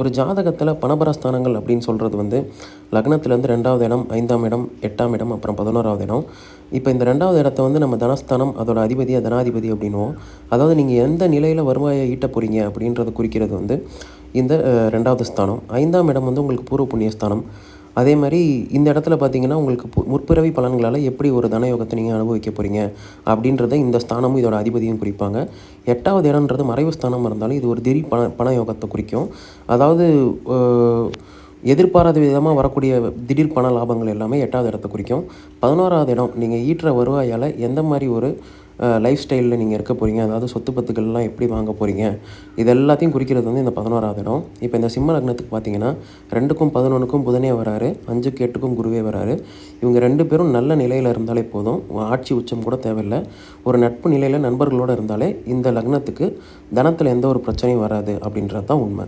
ஒரு ஜாதகத்தில் பணபரஸ்தானங்கள் அப்படின்னு சொல்கிறது வந்து லக்னத்துலேருந்து ரெண்டாவது இடம் ஐந்தாம் இடம் எட்டாம் இடம் அப்புறம் பதினோராவது இடம். இப்போ இந்த ரெண்டாவது இடத்த வந்து நம்ம தனஸ்தானம் அதோட அதிபதி தனாதிபதி அப்படின்வோம் அதாவது நீங்கள் எந்த நிலையில் வருவாயை ஈட்ட போகிறீங்க அப்படின்றத குறிக்கிறது வந்து இந்த ரெண்டாவது ஸ்தானம். ஐந்தாம் இடம் வந்து உங்களுக்கு பூர்வ புண்ணிய ஸ்தானம் அதே மாதிரி இந்த இடத்துல பார்த்தீங்கன்னா உங்களுக்கு பு- முற்பிறவி பலன்களால் எப்படி ஒரு தனயோகத்தை நீங்கள் அனுபவிக்க போகிறீங்க அப்படின்றத இந்த ஸ்தானமும் இதோட அதிபதியும் குறிப்பாங்க. எட்டாவது இடம்ன்றது மறைவு ஸ்தானம் இருந்தாலும் இது ஒரு திடீர் பண பண யோகத்தை குறிக்கும். அதாவது எதிர்பாராத விதமாக வரக்கூடிய திடீர் பண லாபங்கள் எல்லாமே எட்டாவது இடத்தை குறிக்கும். பதினோராவது இடம் நீங்கள் ஈட்டுற வருவாயால் எந்த மாதிரி ஒரு லைஃப் ஸ்டைலில் நீங்கள் இருக்க போகிறீங்க அதாவது சொத்து பத்துக்கள்லாம் எப்படி வாங்க போகிறீங்க இது எல்லாத்தையும் குறிக்கிறது வந்து இந்த பதினோராவது இடம். இப்போ இந்த சிம்ம லக்னத்துக்கு பார்த்தீங்கன்னா ரெண்டுக்கும் பதினொன்றுக்கும் புதனே வராரு. அஞ்சுக்கு எட்டுக்கும் குருவே வராரு. இவங்க ரெண்டு பேரும் நல்ல நிலையில் இருந்தாலே போதும். ஆட்சி உச்சம் கூட தேவையில்லை. ஒரு நட்பு நிலையில் நண்பர்களோடு இருந்தாலே இந்த லக்னத்துக்கு தனத்தில் எந்த ஒரு பிரச்சனையும் வராது அப்படின்றது தான் உண்மை.